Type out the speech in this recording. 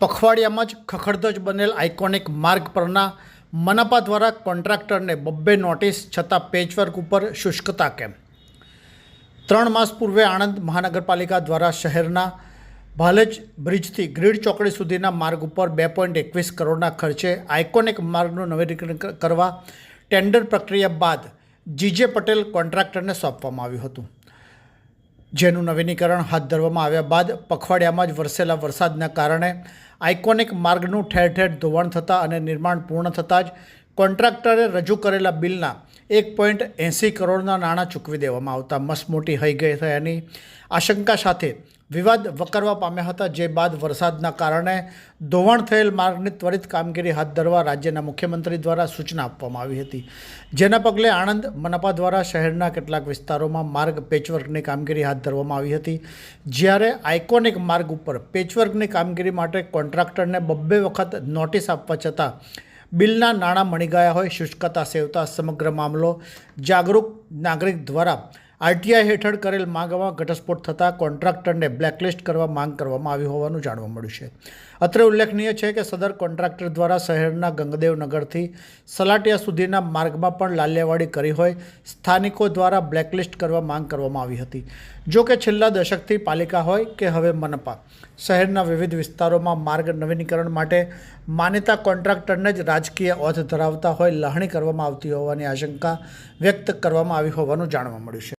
પખવાડિયામાં જ ખખડધજ બનેલ આઇકોનિક માર્ગ પરના મનપા દ્વારા કોન્ટ્રાક્ટરને બબ્બે નોટિસ છતાં પેચવર્ક ઉપર શુષ્કતા કેમ? ત્રણ માસ પૂર્વે આણંદ મહાનગરપાલિકા દ્વારા શહેરના ભાલેજ બ્રિજથી ગ્રીડ ચોકડી સુધીના માર્ગ ઉપર બે પોઈન્ટ એકવીસ કરોડના ખર્ચે આઇકોનિક માર્ગનું નવીનીકરણ કરવા ટેન્ડર પ્રક્રિયા બાદ જીજે પટેલ કોન્ટ્રાક્ટરને સોંપવામાં આવ્યું હતું. જેનું નવીનીકરણ હાથ ધરવામાં આવ્યા બાદ પખવાડિયામાં જ વરસેલા વરસાદના કારણે આઇકોનિક માર્ગનું ઠેર ઠેર ધોવાણ થતાં અને નિર્માણ પૂર્ણ થતાં જ કોન્ટ્રાક્ટરે રજૂ કરેલા બિલના એક પોઈન્ટ એંસી કરોડના નાણાં ચૂકવી દેવામાં આવતા મસમોટી હઈ ગઈ થયાની આશંકા સાથે વિવાદ વકરવા પામ્યા હતા, જે બાદ વરસાદના કારણે ધોવાણ થયેલ માર્ગની ત્વરિત કામગીરી હાથ ધરવા રાજ્યના મુખ્યમંત્રી દ્વારા સૂચના આપવામાં આવી હતી. જેના પગલે આણંદ, મનપા દ્વારા શહેરના કેટલાક વિસ્તારોમાં માર્ગ પેચવર્કની કામગીરી હાથ ધરવામાં આવી હતી. જ્યારે આઇકોનિક માર્ગ ઉપર પેચવર્કની કામગીરી માટે કોન્ટ્રાક્ટરને બબ્બે વખત નોટિસ આપવા છતાં બિલના નાણાં મળી ગયા હોય, શુષ્કતા સેવતા સમગ્ર મામલો જાગરૂક નાગરિક દ્વારા આરટીઆઈ હેઠળ કરેલ માંગમાં ઘટસ્ફોટ થતાં કોન્ટ્રાક્ટરને બ્લેકલિસ્ટ કરવા માંગ કરવામાં આવી હોવાનું જાણવા મળ્યું છે. અત્રે ઉલ્લેખનીય છે કે સદર કોન્ટ્રાક્ટર દ્વારા શહેરના ગંગદેવનગરથી સલાટિયા સુધીના માર્ગમાં પણ લાલ્યાવાડી કરી હોય, સ્થાનિકો દ્વારા બ્લેકલિસ્ટ કરવા માંગ કરવામાં આવી હતી. જો કે છેલ્લા દશકથી પાલિકા હોય કે હવે મનપા, શહેરના વિવિધ વિસ્તારોમાં માર્ગ નવીનીકરણ માટે માન્યતા કોન્ટ્રાક્ટરને જ રાજકીય ઓથ ધરાવતા હોય, લહણી કરવામાં આવતી હોવાની આશંકા વ્યક્ત કરવામાં આવી હોવાનું જાણવા મળ્યું છે.